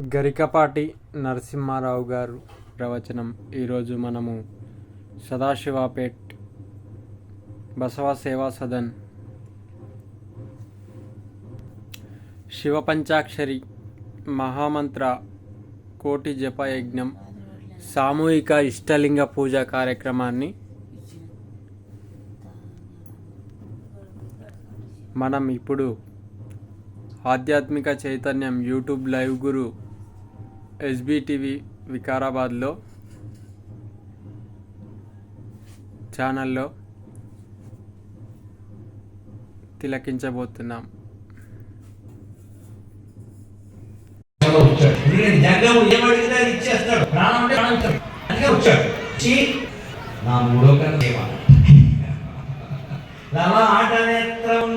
గరికపాటి నరసింహారావు గారు ప్రవచనం. ఈరోజు మనము సదాశివపేట్ బసవ సేవా సదన్ శివపంచాక్షరి మహామంత్ర కోటి జప యజ్ఞం సామూహిక ఇష్టలింగ పూజ కార్యక్రమాన్ని మనం ఇప్పుడు ఆధ్యాత్మిక చైతన్యం యూట్యూబ్ లైవ్ గురు ఎస్బీటీవీ వికారాబాద్లో ఛానల్లో తిలకించబోతున్నాం. నా మూడో కన్నా ఆట నేత్రం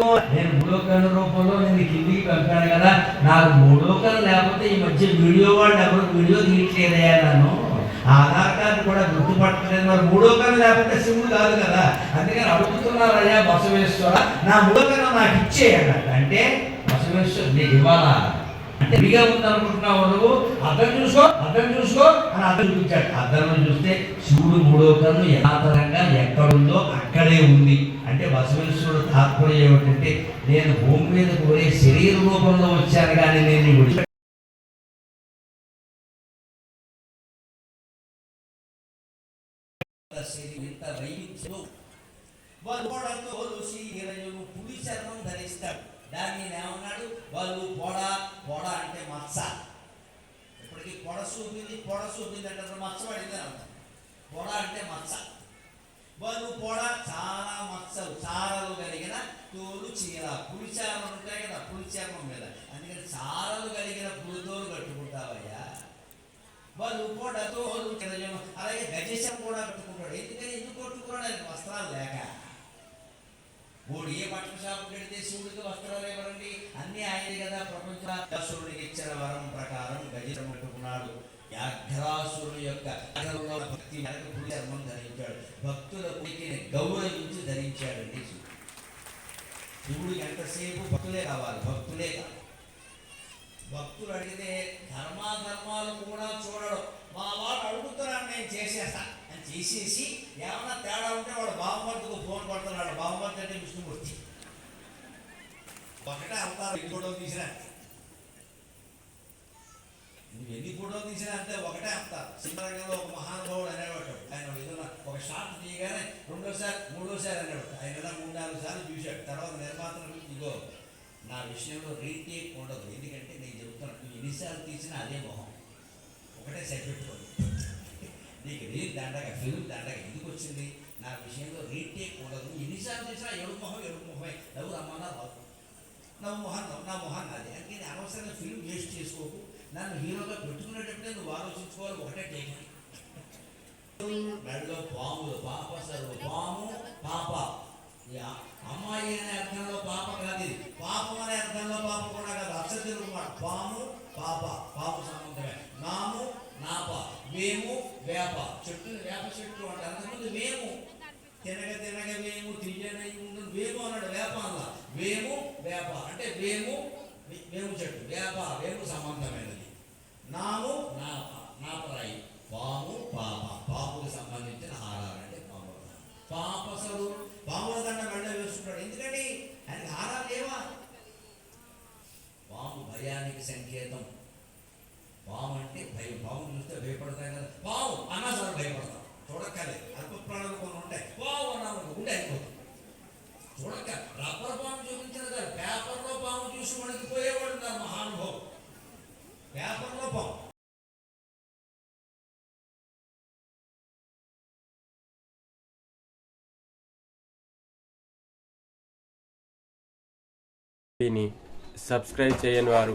నేను మూడో కన్ను రూపంలో నేను కిందికి పంపాను కదా. నాకు మూడో కన్ను లేకపోతే ఈ మధ్య వీడియో వాళ్ళు ఎవరు వీడియో తీయట్లేదయ్యా నన్ను. ఆధార్ కార్డు కూడా గుర్తుపట్టలేదు. మరి మూడో కన్ను లేకపోతే సిమ్ కాదు కదా. అందుకని అడుగుతున్నారయ్యా బసవేశ్వర నా మూడో నాకు ఇచ్చేయండి అంటే బసవేశ్వర నీకు ఇవ్వాలా? అంటే ఉందనుకుంటున్నావు నువ్వు? అర్థం చూసుకో అర్థం చూసుకో అని అర్థం చూపించాడు. అర్థం చూస్తే శివుడు మూడో కన్ను యథాతరంగా ఎక్కడుందో అక్కడే ఉంది. అంటే బసవేశ్వరుడు తాత్పర్యం ఏమిటంటే నేను భూమి మీద కోరే శరీర రూపంలో వచ్చాను కానీ నేను విడిచి వాళ్ళు కూడా తోలుసి పులి చర్మం ధరిస్తాడు. దాన్ని నేను ఏమన్నాడు? వాళ్ళు పొడ పొడ అంటే మచ్చ. ఇప్పటికి పొడ చూపింది పొడ చూపింది అంటే మచ్చ పడింది అర్థం. పొడ అంటే మచ్చ. వాళ్ళు పొడ చాలా మచ్చలు చారలు కలిగిన తోలు చీర. పులి ఉంటాయి కదా పులి మీద అందుకని చారలు కలిగిన పులితోలు కట్టుకుంటావయ్యా. వాళ్ళు పొడ తోలు అలాగే గజేశం కూడా కట్టుకుంటాడు. ఎందుకని? ఎందుకు కొట్టుకోవడానికి వస్త్రాలు లేక. ఏ బట్టల షాపు పెడితే సూర్యుడికి వస్త్రాలు ఇవ్వరండి? అన్ని ఆయనే కదా ప్రపంచ దశుడికి ఇచ్చిన వరం ప్రకారం గజం పెట్టుకున్నాడు. వ్యాఘ్రాసురుడు యొక్క భక్తి మేరకు పులి చర్మం ధరించాడు. భక్తుల పులికిని గౌరవించి ధరించాడండి శివుడు ఎంతసేపు భక్తులే కావాలి? భక్తులే కావాలి. భక్తులు అడిగితే ధర్మాధర్మాలు కూడా చూడడం మా వాడు తీసేసి ఏమన్నా తేడా ఉంటే వాడు బాహుమతికి ఫోన్ కొడుతున్నాడు బాహుమతి అంటే విష్ణుమూర్తి. ఒకటే అవతారం ఎన్ని ఫోటోలు తీసినా నువ్వు ఎన్ని ఫోటోలు తీసినా అంటే ఒకటే అవతారం. సింహరంగంలో ఒక మహానుభావుడు అనేవాడు ఆయన ఏదైనా ఒక షాట్ తీయగానే రెండోసారి మూడోసారి అనేవాడు. ఆయన ఏదైనా మూడు నాలుగు సార్లు చూశాడు. తర్వాత నిర్మాతలు ఇగో నా విషయంలో రీటేక్ ఉండదు. ఎందుకంటే నేను చెబుతున్నట్టు ఎన్నిసార్లు తీసినా అదే మొహం. ఒకటే సెట్ నీకు రీల్ దండగ ఫిల్మ్ దండగ ఎందుకు వచ్చింది? నా విషయంలో రీటేక్ ఉండదు ఎన్నిసార్లు తీసినా ఎడు మొహం ఎడు మొహమే. నవ్వు రమ్మన్నా రావు నవ్వు మొహం నవ్వు నా మొహం నాది. అందుకే నేను అనవసరంగా ఫిల్మ్ వేస్ట్ చేసుకోకు. నన్ను హీరోగా పెట్టుకునేటప్పుడే నువ్వు ఆలోచించుకోవాలి. ఒకటే టేక్ మెడలో పాములు పాప సర్వ పాము పాప. అమ్మాయి అనే అర్థంలో పాప కాదు ఇది. పాపం అనే అర్థంలో పాప కూడా కాదు. అక్షర తెలుగు పాము పాప. పాప సంబంధమే. నాము నాప. మేము వేప చెట్టు వేప చెట్టు అంటే అంతకుముందు మేము. తినగ తినగ మేము తీయనై ఉండు వేము అన్నాడు వేప అన్న వేము వేప. అంటే వేము మేము వేము చెట్టు వేప వేము సంబంధమైనది. నాము నాప నాపరాయి. పాము పాప. పాపుకు సంబంధించిన హారాలు అంటే పాము పాపసలు పాముల దండ వెళ్ళ వేసుకుంటాడు. ఎందుకండి ఆయనకి హారాలు లేవా? పాము భయానికి సంకేతం. పాము అంటే భయం పాము చూస్తే భయపడతాయి కదా. పాము అన్నా సార్ భయపడతాం. చూడక్కర్లేదు. అల్ప ప్రాణాలు కొన్ని ఉంటాయి. పాము అన్నా ఉండే అయిపోతుంది చూడక్క రబ్బర్ పాము చూపించిన కదా. పేపర్లో పాము చూసి మనకి నా మహానుభావం పేపర్లో పాము సబ్స్క్రైబ్ చేయని వారు